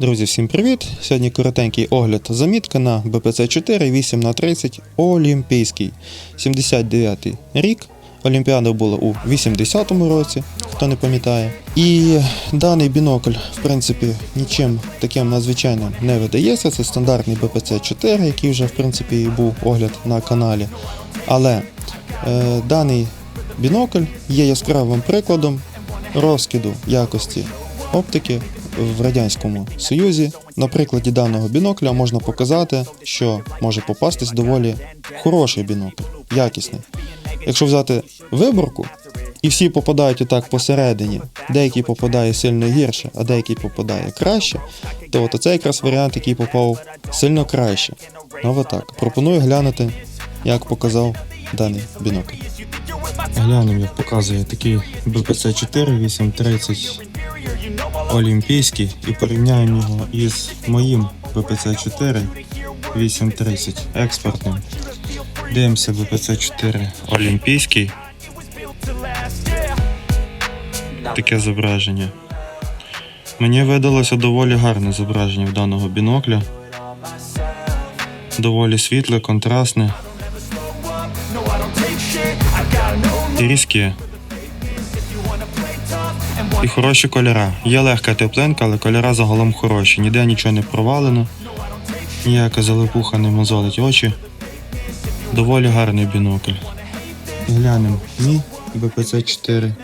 Друзі, всім привіт! Сьогодні коротенький огляд замітка на БПЦ 4 8 х 30 Олімпійський. 79-й рік. Олімпіада була у 80-му році, хто не пам'ятає. І даний бінокль, в принципі, нічим таким надзвичайним не видається. Це стандартний БПЦ 4, який вже в принципі і був огляд на каналі. Але е, даний бінокль є яскравим прикладом розкиду якості оптики в Радянському Союзі. На прикладі даного бінокля можна показати, що може попастись доволі хороший бінокль, якісний. Якщо взяти виборку, і всі попадають отак посередині, деякий попадає сильно гірше, а деякий попадає краще, то от оце якраз варіант, який попав сильно краще. Ну отак. Пропоную глянути, як показав даний бінокль. Глянемо, як показує такий БПЦ 4 830 Олімпійський і порівняємо його із моїм БПЦ 4 830 експортним. Дивимося БПЦ 4 Олімпійський. Таке зображення. Мені видалося доволі гарне зображення в даного бінокля. Доволі світле, контрастне і різке. І хороші кольора. Є легка теплинка, але кольора загалом хороші. Ніде нічого не провалено, ніяка залипуха не мозолить очі. Доволі гарний бінокль. Глянемо мій БПЦ 4.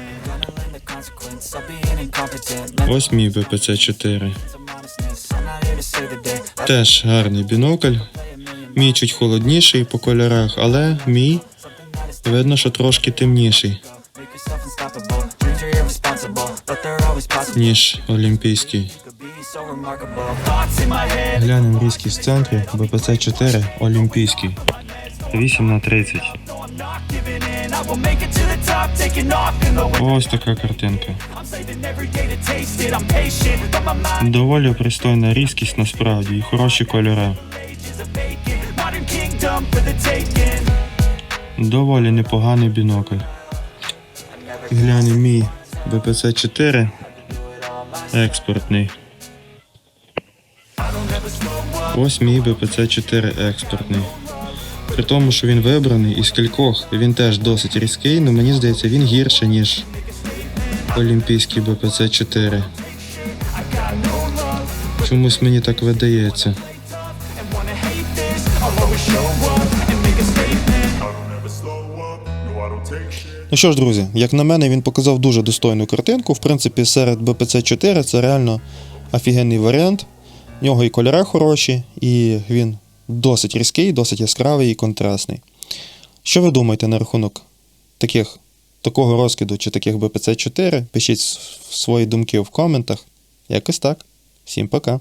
Ось мій БПЦ 4. Теж гарний бінокль. Мій чуть холодніший по кольорах, але мій видно, що трошки темніший, ніж олімпійський. Глянемо різкість в центрі БПЦ 4 Олімпійський. 8 на 30. Ось така картинка. Доволі пристойна різкість насправді і хороші кольори. Доволі непоганий бінокль. Глянемо мій БПЦ 4 експортний. Ось мій БПЦ 4 експортний. При тому, що він вибраний із кількох, він теж досить різкий, але мені здається, він гірше, ніж Олімпійський БПЦ 4. Чомусь мені так видається. Ну що ж, друзі, як на мене, він показав дуже достойну картинку. В принципі, серед БПЦ 4 це реально офігенний варіант. В нього і кольори хороші, і він досить різкий, досить яскравий і контрастний. Що ви думаєте на рахунок таких, такого розкиду чи таких БПЦ 4? Пишіть свої думки в коментах. Якось так. Всім пока.